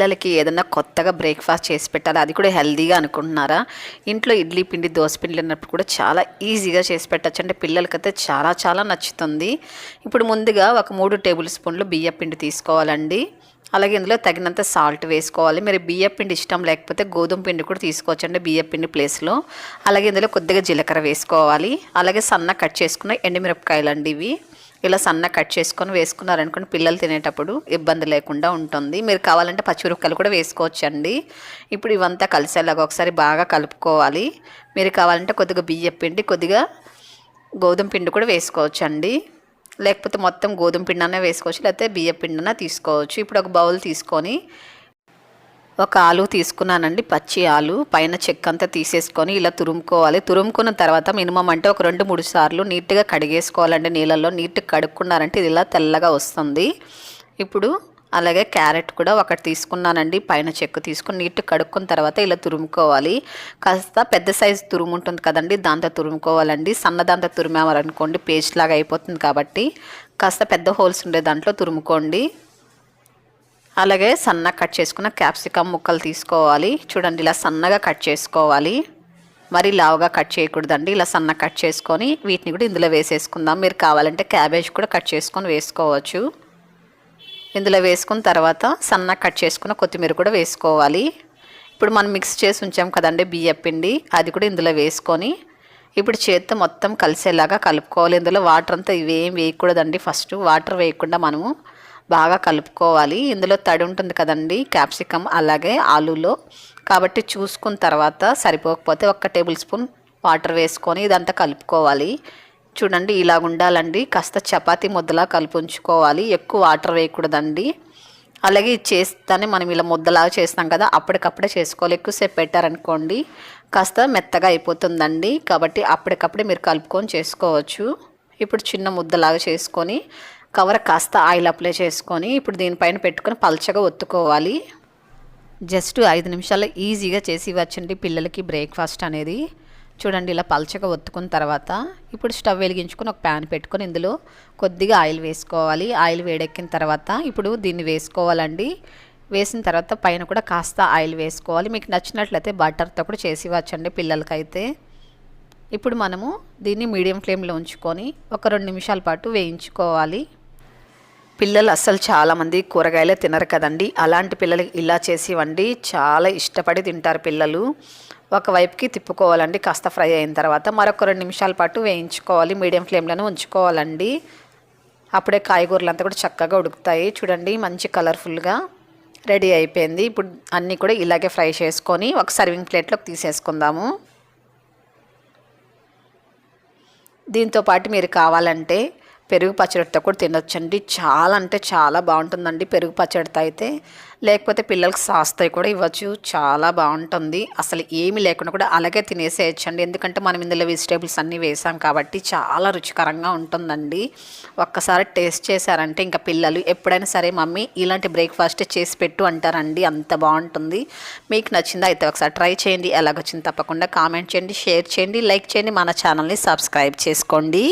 పిల్లలకి ఏదైనా కొత్తగా బ్రేక్ఫాస్ట్ చేసి పెట్టాలి అది కూడా హెల్దీగా అనుకుంటున్నారా? ఇంట్లో ఇడ్లీ పిండి దోశ పిండి అన్నప్పుడు కూడా చాలా ఈజీగా చేసి పెట్టచ్చు. అంటే పిల్లలకైతే చాలా చాలా నచ్చుతుంది. ఇప్పుడు ముందుగా ఒక మూడు టేబుల్ స్పూన్లు బియ్య పిండి తీసుకోవాలండి. అలాగే ఇందులో తగినంత సాల్ట్ వేసుకోవాలి. మీరు బియ్యం పిండి ఇష్టం లేకపోతే గోధుమ పిండి కూడా తీసుకోవచ్చండి బియ్యం పిండి ప్లేస్లో. అలాగే ఇందులో కొద్దిగా జీలకర్ర వేసుకోవాలి. అలాగే సన్న కట్ చేసుకున్న ఎండుమిరపకాయలు అండి ఇవి. ఇలా సన్న కట్ చేసుకొని వేసుకున్నారనుకోండి పిల్లలు తినేటప్పుడు ఇబ్బంది లేకుండా ఉంటుంది. మీరు కావాలంటే పచ్చిమిరపకాయలు కూడా వేసుకోవచ్చండి. ఇప్పుడు ఇవంతా కలిసేలాగా ఒకసారి బాగా కలుపుకోవాలి. మీరు కావాలంటే కొద్దిగా బియ్యం పిండి కొద్దిగా గోధుమ పిండి కూడా వేసుకోవచ్చండి. లేకపోతే మొత్తం గోధుమ పిండి అన్న వేసుకోవచ్చు లేకపోతే బియ్యం పిండి అన్న తీసుకోవచ్చు. ఇప్పుడు ఒక బౌల్ తీసుకొని ఒక ఆలు తీసుకున్నానండి పచ్చి ఆలు. పైన చెక్క అంతా తీసేసుకొని ఇలా తురుముకోవాలి. తురుముకున్న తర్వాత మినిమం అంటే ఒక రెండు మూడు సార్లు నీట్గా కడిగేసుకోవాలండి నీళ్ళల్లో. నీట్గా కడుక్కున్నారంటే ఇది ఇలా తెల్లగా వస్తుంది. ఇప్పుడు అలాగే క్యారెట్ కూడా ఒకటి తీసుకున్నానండి పైన చెక్కు తీసుకుని నీట్గా కడుక్కున్న తర్వాత ఇలా తురుముకోవాలి. కాస్త పెద్ద సైజు తురుము ఉంటుంది కదండి దాంతో తురుముకోవాలండి. సన్నదాంతో తురిమామనుకోండి పేస్ట్ లాగా అయిపోతుంది కాబట్టి కాస్త పెద్ద హోల్స్ ఉండే దాంట్లో తురుముకోండి. అలాగే సన్నగా కట్ చేసుకున్న క్యాప్సికమ్ ముక్కలు తీసుకోవాలి. చూడండి ఇలా సన్నగా కట్ చేసుకోవాలి. మరి లావుగా కట్ చేయకూడదండి. ఇలా సన్న కట్ చేసుకొని వీటిని కూడా ఇందులో వేసేసుకుందాం. మీరు కావాలంటే క్యాబేజ్ కూడా కట్ చేసుకొని వేసుకోవచ్చు. ఇందులో వేసుకున్న తర్వాత సన్న కట్ చేసుకున్న కొత్తిమీర కూడా వేసుకోవాలి. ఇప్పుడు మనం మిక్స్ చేసి ఉంచాం కదండి బియ్య పిండి. అది కూడా ఇందులో వేసుకొని ఇప్పుడు చేత్తో మొత్తం కలిసేలాగా కలుపుకోవాలి. ఇందులో వాటర్ అంతా ఇవేం వేయకూడదండి. ఫస్ట్ వాటర్ వేయకుండా మనము బాగా కలుపుకోవాలి. ఇందులో తడి ఉంటుంది కదండి క్యాప్సికమ్ అలాగే ఆలూలో. కాబట్టి చూసుకున్న తర్వాత సరిపోకపోతే ఒక టేబుల్ స్పూన్ వాటర్ వేసుకొని ఇదంతా కలుపుకోవాలి. చూడండి ఇలా ఉండాలండి. కాస్త చపాతి ముద్దలా కలుపుంచుకోవాలి. ఎక్కువ వాటర్ వేయకూడదండి. అలాగే ఇది చేస్తానే మనం ఇలా ముద్దలాగా చేస్తాం కదా అప్పటికప్పుడే చేసుకోవాలి. ఎక్కువసేపు పెట్టారనుకోండి కాస్త మెత్తగా అయిపోతుందండి. కాబట్టి అప్పటికప్పుడే మీరు కలుపుకొని చేసుకోవచ్చు. ఇప్పుడు చిన్న ముద్దలాగా చేసుకొని కవర్ కాస్త ఆయిల్ అప్లై చేసుకొని ఇప్పుడు దీనిపైన పెట్టుకొని పల్చగా ఒత్తుకోవాలి. జస్ట్ ఐదు నిమిషాల్లో ఈజీగా చేసి ఇవ్వచ్చండి పిల్లలకి బ్రేక్ఫాస్ట్ అనేది. చూడండి ఇలా పల్చగా ఒత్తుకున్న తర్వాత ఇప్పుడు స్టవ్ వెలిగించుకొని ఒక ప్యాన్ పెట్టుకొని ఇందులో కొద్దిగా ఆయిల్ వేసుకోవాలి. ఆయిల్ వేడెక్కిన తర్వాత ఇప్పుడు దీన్ని వేసుకోవాలండి. వేసిన తర్వాత పైన కూడా కాస్త ఆయిల్ వేసుకోవాలి. మీకు నచ్చినట్లయితే బటర్తో కూడా చేసి ఇవ్వచ్చండి పిల్లలకైతే. ఇప్పుడు మనము దీన్ని మీడియం ఫ్లేమ్లో ఉంచుకొని ఒక రెండు నిమిషాల పాటు వేయించుకోవాలి. పిల్లలు అస్సలు చాలామంది కూరగాయలే తినరు కదండి. అలాంటి పిల్లలకి ఇలా చేసి ఇవ్వండి చాలా ఇష్టపడి తింటారు పిల్లలు. ఒకవైపుకి తిప్పుకోవాలండి కాస్త ఫ్రై అయిన తర్వాత. మరొక రెండు నిమిషాల పాటు వేయించుకోవాలి మీడియం ఫ్లేమ్లోనే ఉంచుకోవాలండి. అప్పుడే కాయగూరలు అంతా కూడా చక్కగా ఉడుకుతాయి. చూడండి మంచి కలర్ఫుల్గా రెడీ అయిపోయింది. ఇప్పుడు అన్నీ కూడా ఇలాగే ఫ్రై చేసుకొని ఒక సర్వింగ్ ప్లేట్లోకి తీసేసుకుందాము. దీంతో పాటు మీరు కావాలంటే పెరుగు పచ్చడితో కూడా తినొచ్చండి. చాలా అంటే చాలా బాగుంటుందండి పెరుగు పచ్చడితో అయితే. లేకపోతే పిల్లలకి సాస్తో కూడా ఇవ్వచ్చు. చాలా బాగుంటుంది. అసలు ఏమి లేకుండా కూడా అలాగే తినేసేయచ్చండి. ఎందుకంటే మనం ఇందులో వెజిటేబుల్స్ అన్నీ వేసాం కాబట్టి చాలా రుచికరంగా ఉంటుందండి. ఒక్కసారి టేస్ట్ చేశారంటే ఇంకా పిల్లలు ఎప్పుడైనా సరే మమ్మీ ఇలాంటి బ్రేక్ఫాస్ట్ చేసి పెట్టు అంటారండి. అంత బాగుంటుంది. మీకు నచ్చిందా అయితే ఒకసారి ట్రై చేయండి. ఎలాగొచ్చింది తప్పకుండా కామెంట్ చేయండి షేర్ చేయండి లైక్ చేయండి. మన ఛానల్ని సబ్స్క్రైబ్ చేసుకోండి.